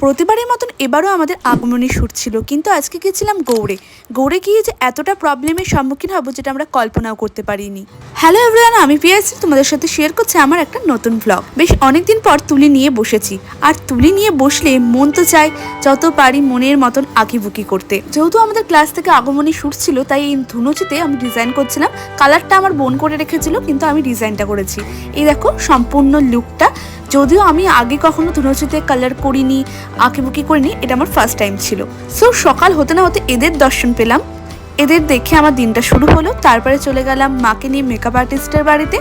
প্রতিবারের মতন এবারও আমাদের আগমনী শ্যুট ছিল। কিন্তু আজকে গেছিলাম গৌড়ে। গৌড়ে গিয়ে যে এতটা প্রবলেমের সম্মুখীন হব, যেটা আমরা কল্পনাও করতে পারিনি। হ্যালো এভরিওয়ান আমি পিয়াসি তোমাদের সাথে শেয়ার করছি আমার একটা নতুন ভ্লগ বেশ অনেকদিন পর তুলি নিয়ে বসেছি। আর তুলি নিয়ে বসলে মন তো চায় যত পারি মনের মতন আঁকিবুকি করতে। যেহেতু আমাদের ক্লাস থেকে আগমনী শ্যুট ছিল, তাই এই ধুনুচিতে আমি ডিজাইন করছিলাম। কালারটা আমার বোন করে রেখেছিল, কিন্তু আমি ডিজাইনটা করেছি। এই দেখো, সম্পূর্ণ লুকটা যদিও আমি আগে কখনো ধুনুচিতে কালার করিনি, আঁকিবুকি করিনি, এটা আমার ফার্স্ট টাইম ছিল। সো সকাল হতে না হতে এদের দর্শন পেলাম। এদের দেখে আমার দিনটা শুরু হলো। তারপরে চলে গেলাম মাকে নিয়ে মেকআপ আর্টিস্টের বাড়িতে।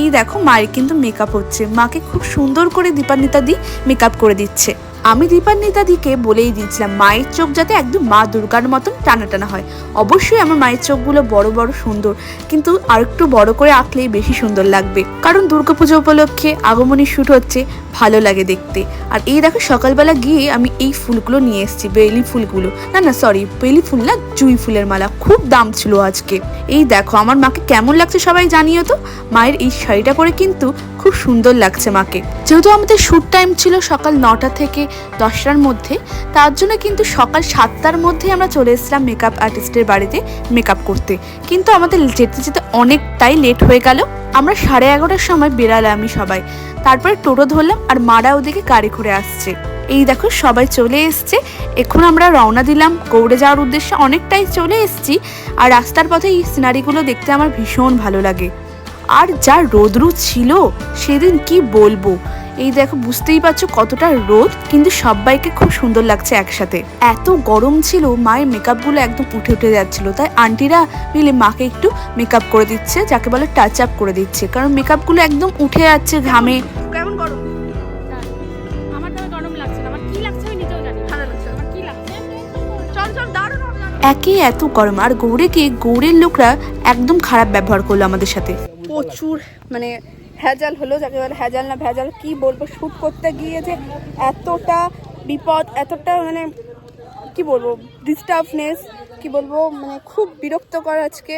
এই দেখো মায়ের কিন্তু মেকআপ হচ্ছে। মাকে খুব সুন্দর করে দীপান্বিতা দি মেকআপ করে দিচ্ছে। আমি দীপান্বিতা দিকে বলেই দিয়েছিলাম, মায়ের চোখ যাতে একদম মা দুর্গার মতন টানা টানা হয়। অবশ্যই আমার মায়ের চোখগুলো বড় বড় সুন্দর, কিন্তু আর একটু বড় করে আঁকলেই বেশি সুন্দর লাগবে। কারণ দুর্গাপুজো উপলক্ষে আগমনী শ্যুট হচ্ছে, ভালো লাগে দেখতে। আর এই দেখো সকালবেলা গিয়ে আমি এই ফুলগুলো নিয়ে এসেছি, বেলি ফুলগুলো। না না সরি বেলি ফুল না, জুই ফুলের মালা। খুব দাম ছিল আজকে। এই দেখো, আমার মাকে কেমন লাগছে সবাই জানিও তো? মায়ের এই শাড়িটা পরে কিন্তু খুব সুন্দর লাগছে মাকে। যেহেতু আমাদের শ্যুট টাইম ছিল সকাল নটা থেকে দশটার মধ্যে, তার জন্য কিন্তু সকাল সাতটার মধ্যে আমরা চলে এসেছিলাম মেকআপ আর্টিস্টের বাড়িতে মেকআপ করতে। কিন্তু আমাদের যেতে যেতে অনেকটাই লেট হয়ে গেল। আমরা সাড়ে এগারোটার সময় বেরালাম আমি সবাই। তারপরে টোটো ধরলাম আর মারা ওদিকে গাড়ি করে আসছে। এই দেখো সবাই চলে এসছে। এখন আমরা রওনা দিলাম গৌড়ে যাওয়ার উদ্দেশ্যে। অনেকটাই চলে এসছি। আর রাস্তার পথে এই সিনারিগুলো দেখতে আমার ভীষণ ভালো লাগে। আর যা রোদ্রু ছিল সেদিন কি বলব? এই দেখো বুঝতেই পারছ কতটা রোদ কিন্তু সবাইকে খুব সুন্দর লাগছে একসাথে। এত গরম ছিল মায়ের মেকআপগুলো একদম উঠে উঠে যাচ্ছিল। তাই আন্টিরা মিলে মাকে একটু মেকআপ করে দিচ্ছে যাকে বলে টাচ আপ করে দিচ্ছে। কারণ মেকআপগুলো একদম উঠে যাচ্ছে ঘামে। কেমন গরম? কি কি। একে এত গরম আর গৌড়ে গিয়ে গৌড়ের লোকরা একদম খারাপ ব্যবহার করল আমাদের সাথে। প্রচুর মানে ভেজাল হলো, যাকে বলে ভেজাল না ভেজাল, কি বলব শ্যুট করতে গিয়ে যে এতটা বিপদ, এতটা মানে কি বলব ডিস্টার্বনেস কি বলব মানে খুব বিরক্তকর আজকে।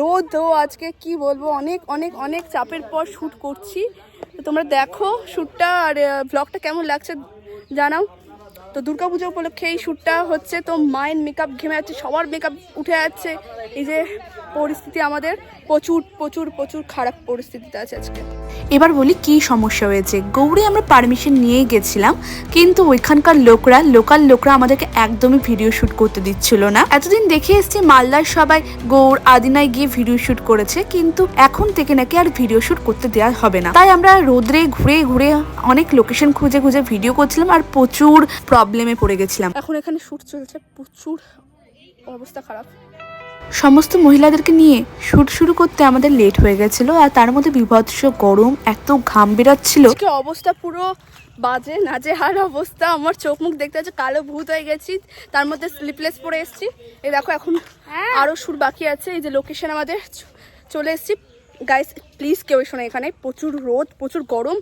রোদও আজকে, কি বলব, অনেক অনেক অনেক চাপের পর শ্যুট করছি। তো তোমরা দেখো শ্যুটটা আর ব্লগটা কেমন লাগছে জানাও। তো দুর্গাপুজো উপলক্ষে এই শ্যুটটা হচ্ছে, তো মায়ের মেকআপ ঘেমে যাচ্ছে, সবার মেকআপ উঠে যাচ্ছে। এই যে পরিস্থিতি আমাদের প্রচুর প্রচুর প্রচুর খারাপ পরিস্থিতিতে আছে আজকে। এবার বলি কি সমস্যা হয়েছে। গৌড়ে আমরা পারমিশন নিয়ে গেছিলাম কিন্তু ওইখানকার লোকরা লোকাল লোকরা আমাদেরকে একদমই ভিডিও শ্যুট করতে দিচ্ছিল না। এতদিন দেখে এসেছি মালদার সবাই গৌড় আদিনায় গিয়ে ভিডিও শ্যুট করেছে কিন্তু এখন থেকে নাকি আর ভিডিও শ্যুট করতে দেওয়া হবে না। তাই আমরা রোদ্রে ঘুরে ঘুরে অনেক লোকেশন খুঁজে খুঁজে ভিডিও করছিলাম আর প্রচুর প্রবলেমে পড়ে গেছিলাম। এখন এখানে শ্যুট চলছে প্রচুর অবস্থা খারাপ। সমস্ত মহিলাদেরকে নিয়ে শুট শুরু করতে আমাদের লেট হয়ে গেছিল আর তার মধ্যে বিভৎস গরম এত ঘাম বেরোচ্ছিল। আজকে অবস্থা পুরো বাজে নাজে হার অবস্থা। আমার চোখ মুখ দেখতে হচ্ছে কালো ভূত হয়ে গেছি। তার মধ্যে স্লিপলেস পরে এসেছি। এই দেখো এখন আরও সুর বাকি আছে। এই যে লোকেশন আমাদের চ- চলে এসেছি। গাইস প্লিজ কেউ এসো না এখানে। প্রচুর রোদ প্রচুর গরম।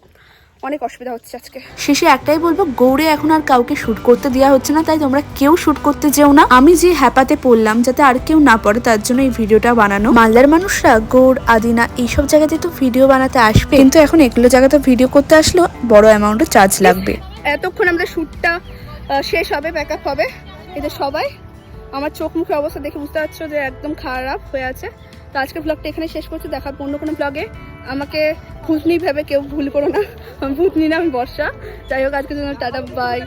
অনেক অসুবিধা হচ্ছে আজকে। শেষে একটাই বলব গৌড়ে এখন আর কাউকে শুট করতে দেওয়া হচ্ছে না তাই তোমরা কেউ শুট করতে যেও না। আমি যে হ্যাপাতে পড়লাম যাতে আর কেউ না পড়ে তার জন্য এই ভিডিওটা বানানো। মালদার মানুষরা গৌড় আদিনা এইসব জায়গাতে তো ভিডিও বানাতে আসবে। কিন্তু এখন এগুলো জায়গাতে ভিডিও করতে আসলেও বড় অ্যামাউন্টে চার্জ লাগবে। এতক্ষণ আমাদের শ্যুটটা শেষ হবে প্যাক হবে। এই যে সবাই আমার চোখ মুখে অবস্থা দেখে বুঝতে পারছ যে একদম খারাপ হয়ে আছে। তো আজকের ব্লগটা এখানে শেষ করছি, দেখার অন্য কোনো ব্লগে আমাকে ভূতনি ভেবে কেউ ভুল করো না। ভূতনি না আমি বর্ষা। যাই হোক, আজকের জন্য টাটা বাই